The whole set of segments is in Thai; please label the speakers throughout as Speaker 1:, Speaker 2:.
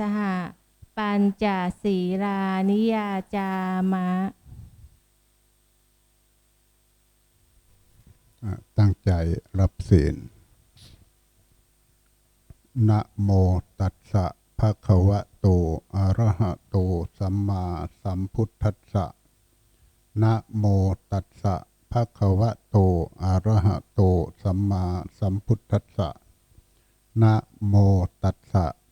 Speaker 1: สหะปัญจศีลานิยาจามะ
Speaker 2: อะตั้งใจรับศีลนะโมตัสสะภะคะวะโต อะระหะโต สัมมาสัมพุทธัสสะนะโมตัสสะภะคะวะโต อะระหะโต สัมมาสัมพุทธัสสะนะโมตัสสะ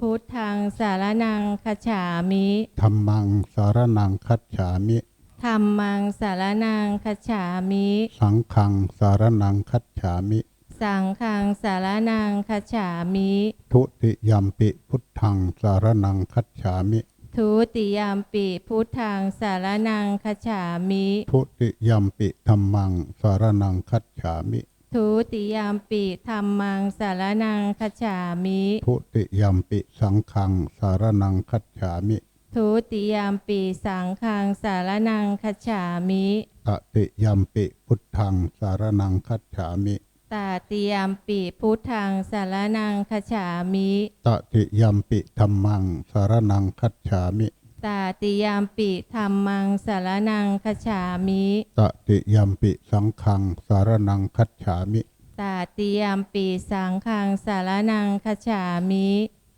Speaker 1: พุทธังสารนังคจฉามิ
Speaker 2: ธัมมังสารนังคัจฉามิ
Speaker 1: ธัมมังสารนังคจฉามิ
Speaker 2: สังฆังสารนังคัจฉามิ
Speaker 1: สังฆังสารนังคจฉามิ
Speaker 2: ทุติยัมปิพุทธังสารนังคัจฉามิ
Speaker 1: ทุติยามปิพุทธังสารนังคจฉามิ
Speaker 2: ทุติยัมปิธัมมังสารนังคัจฉามิ
Speaker 1: ทุติยามปิธัมมังสารนังคจฉามิ
Speaker 2: ทุติยัมปิสังฆังสารนังคัจฉามิ
Speaker 1: ทุติยามปิสังฆังสารนังคจฉามิ
Speaker 2: ตติยัมปิพุทธังสารนังคัจฉามิ
Speaker 1: ตาติยามปิพุทธังสารนังคจฉามิ
Speaker 2: ตติยัมปิธัมมังสารนังคัจฉามิ
Speaker 1: ตาติยามปิธัมมังสารนังคจฉามิ
Speaker 2: ตติยัมปิสังฆังสารนังคัจฉามิ
Speaker 1: ตาติยามปีสังฆังสารนังคจฉามิ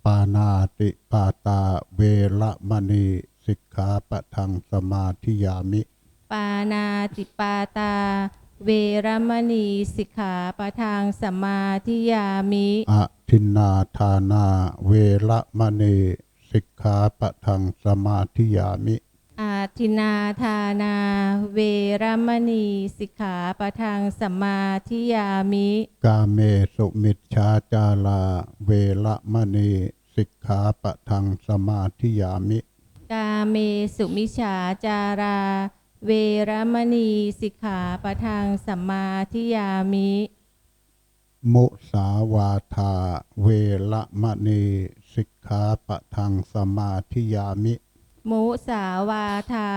Speaker 2: ปานาติปาตาเวละมณีสิกขาปะทังสมาธิยามิ
Speaker 1: ปานาติปาตา เวรมณีสิกขาปะทางสมาธิยามิ
Speaker 2: อะทินนาทานาเวละมณี สิกขาปะทังสมาธิยามิ
Speaker 1: อาทินาทานา เวรมณีสิกขาปะทางสมาธิยามิ
Speaker 2: กาเมสุมิชฌาจาลาเวละมณีสิกขาปะทังสมาธิยามิ
Speaker 1: กาเมสุมิชาจารา เวรมณีสิกขาปะทางสมาธิยามิ
Speaker 2: มุสาวาทา เวละมณี สิกขาปะทังสมาธิยามิ
Speaker 1: มุสาวาทา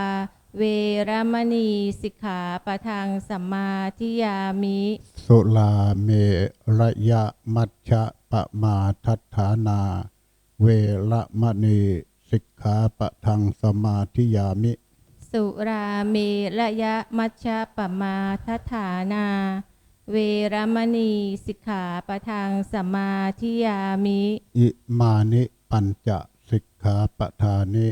Speaker 1: เวรมณีสิกขาปะทางสมมาธิยามิ
Speaker 2: สุลาเมระยะมัชฌะปะมาทัฏฐานา เวละมณีสิกขาปะทังสมาธิยามิ
Speaker 1: สุราเมระยะมัชฌะปมาทัฏฐานา เวรมณีสิกขาปะทางสมมาธิยามิ
Speaker 2: อิมานิปัญจสิกขาปทานิ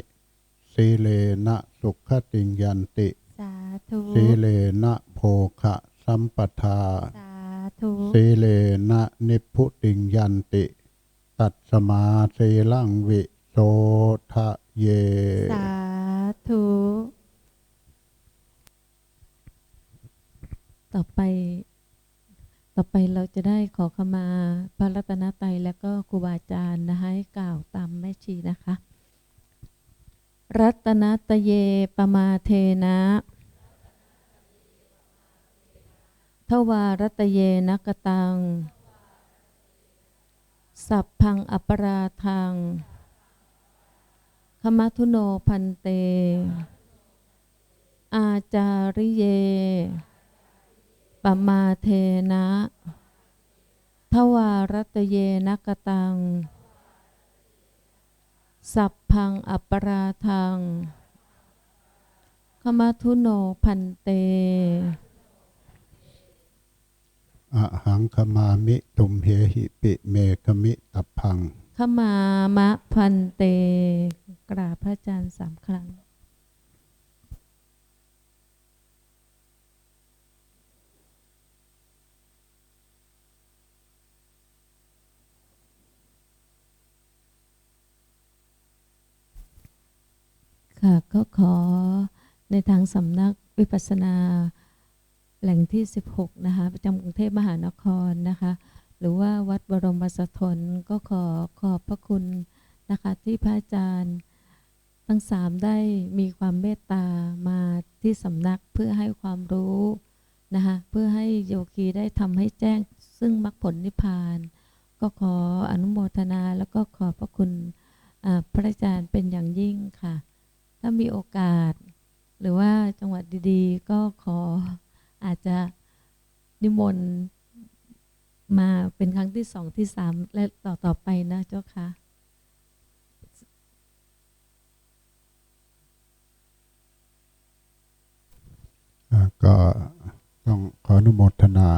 Speaker 2: สีเลนะสุขติงยันติ
Speaker 1: สาธุ
Speaker 2: สีเลนะโภคะสัมปทา
Speaker 1: สาธุ
Speaker 2: สีเลนะนิพพุติงยันติ ตัดสมาสีลังวิโสทะเย
Speaker 1: สาธุ
Speaker 3: ต่อไป ต่อไปเราจะได้ขอขมาพระรัตนตรัยและก็ครูบาอาจารย์นะคะให้กล่าวตามแม่ชีนะคะ รัตนตเยปมาเทนะ ทวารัตเยนกตัง สัพพังอปราทังขมัทุโนพันเต อาจาริเย ปมาเทนะ ทวารัตเยนกตัง สัพพังอัปราทังขมาทุโนพันเต
Speaker 2: อะหังคมามิตุมเหหิปิเมกมิตัพพัง
Speaker 3: ขมามะพันเต กราบพระอาจารย์สามครั้ง ค่ะก็ขอในทางสำนักวิปัสนาแหล่งที่ 16 นะคะประจำกรุงเทพมหานครนะคะ หรือว่าวัดบรมสถนก็ขอขอบพระคุณนะคะที่พระอาจารย์ทั้งสามได้มีความเมตตามาที่สำนักเพื่อให้ความรู้นะคะเพื่อให้โยคีได้ทำให้แจ้งซึ่งมรรคผลนิพพาน ก็ขออนุโมทนาแล้วก็ขอบพระคุณพระอาจารย์เป็นอย่างยิ่งค่ะ ถ้ามีโอกาส หรือว่าจังหวัดดีๆ ก็ขออาจจะนิมนต์มาเป็นครั้งที่สองที่สามและต่อต่อๆไปนะเจ้าค่ะ
Speaker 2: อ่าก็ต้องขออนุโมทนา